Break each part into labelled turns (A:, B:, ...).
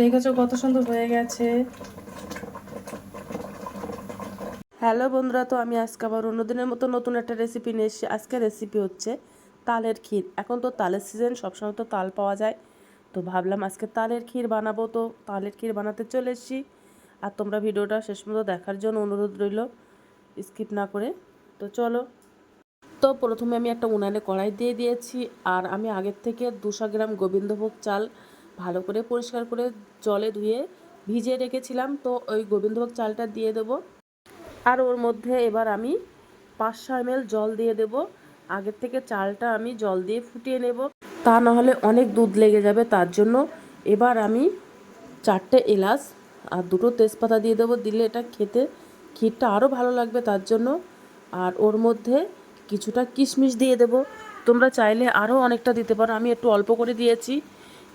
A: দেখেছ কত সুন্দর হয়ে গেছে। হ্যালো বন্ধুরা, তো আমি আজকে আবার অন্যদিনের মতো নতুন একটা রেসিপি নিয়ে এসেছি। আজকে রেসিপি হচ্ছে তালের ক্ষীর। এখন তো তালের সিজন সবসময় তো তাল পাওয়া যায়। তো ভাবলাম আজকে তালের ক্ষীর বানাবো। তো তালের ক্ষীর বানাতে চলে এসেছি। আর তোমরা ভিডিওটা শেষ মতো দেখার জন্য অনুরোধ রইল স্কিপ না করে। তো চলো। তো প্রথমে আমি একটা উনানে কড়াই দিয়ে দিয়েছি। আর আমি আগের থেকে দুশো গ্রাম গোবিন্দভোগ চাল ভালো করে পরিষ্কার করে জলে ধুয়ে ভিজিয়ে রেখেছিলাম। তো ওই গোবিন্দভোগ চালটা দিয়ে দেবো। আর ওর মধ্যে এবার আমি পাঁচশো এমএল জল দিয়ে দেব। আগের থেকে চালটা আমি জল দিয়ে ফুটিয়ে নেব। তা না হলে অনেক দুধ লেগে যাবে। তার জন্য এবার আমি চারটে এলাচ আর দুটো তেজপাতা দিয়ে দেবো। দিলে এটা খেতে, ক্ষীরটা আরও ভালো লাগবে তার জন্য। আর ওর মধ্যে কিছুটা কিশমিশ দিয়ে দেব। তোমরা চাইলে আরও অনেকটা দিতে পারো। আমি একটু অল্প করে দিয়েছি।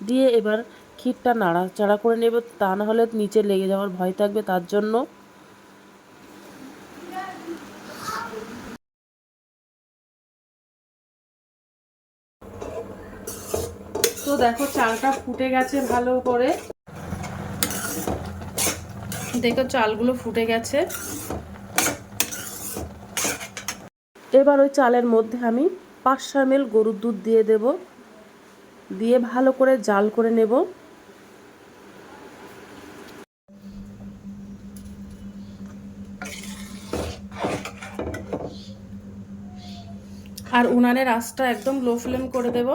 A: দিয়ে এবার ক্ষীরটা নাড়াচাড়া করে নেব, তা না হলে নিচে লেগে যাওয়ার ভয় থাকবে, তার জন্য। তো দেখো, চালটা ফুটে গেছে ভালো করে। দেখো, চালগুলো ফুটে গেছে। এবার ওই চালের মধ্যে আমি পাঁচশো এমএল গরুর দুধ দিয়ে দেব। দিয়ে ভালো করে জাল করে নেব। আর উনানের আঁচটা একদম লো ফ্লেম করে দেব।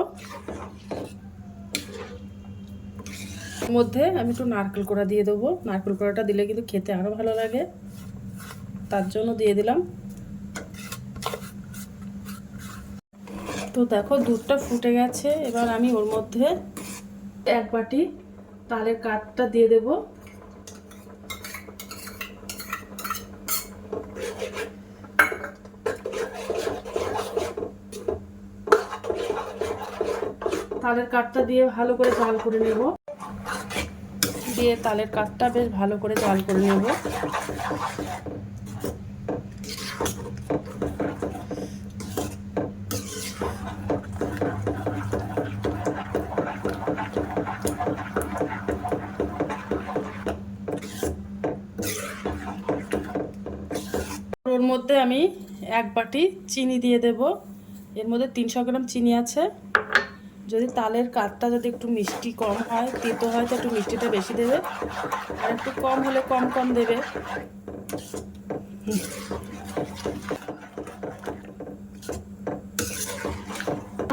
A: মধ্যে আমি একটু নারকেল কোড়া দিয়ে দেবো। নারকেল কোড়াটা দিলে কিন্তু খেতে আরও ভালো লাগে। তার জন্য দিয়ে দিলাম। তো দেখো দুধটা ফুটে গেছে, এবার আমি ওর মধ্যে এক বাটি তালের কাঠটা দিয়ে দেব। তালের কাঠটা দিয়ে ভালো করে জাল করে নেব। দিয়ে তালের কাঠটা বেশ ভালো করে জাল করে নেব। ওর মধ্যে আমি এক বাটি চিনি দিয়ে দেব। এর মধ্যে তিনশো গ্রাম চিনি আছে। যদি তালের কাঠটা যদি একটু মিষ্টি কম হয়, তেতো হয়, তো একটু মিষ্টিটা বেশি দেবে। আর একটু কম হলে কম কম দেবে।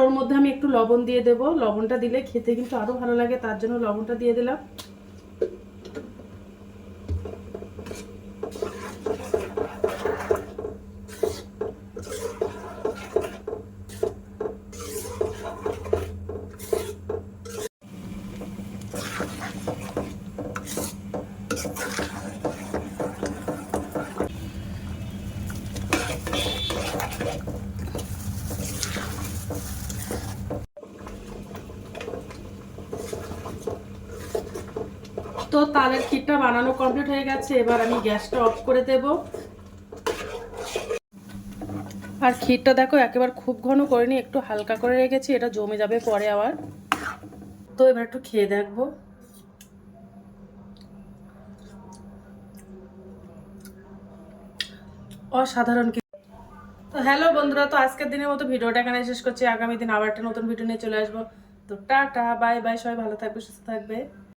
A: ওর মধ্যে আমি একটু লবণ দিয়ে দেব। লবণটা দিলে খেতে কিন্তু আরও ভালো লাগে, তার জন্য লবণটা দিয়ে দিলাম। তো তালের ক্ষীরটা বানানো কমপ্লিট হয়ে গেছে, এবার আমি গ্যাসটা অফ করে দেব। আর ক্ষীরটা দেখো, একেবারে খুব ঘন করিনি, একটু হালকা করে রেখেছি, এটা জমে যাবে পরে আবার। তো এবার একটু খেয়ে দেখব। অসাধারণ তো হ্যালো বন্ধুরা, তো আজকের দিনের মতো ভিডিওটা এখানে শেষ করছি। আগামী দিন আবার একটা নতুন ভিডিও নিয়ে চলে আসব। তো টাটা বাই বাই সবাই ভালো থাকবে, সুস্থ থাকবে।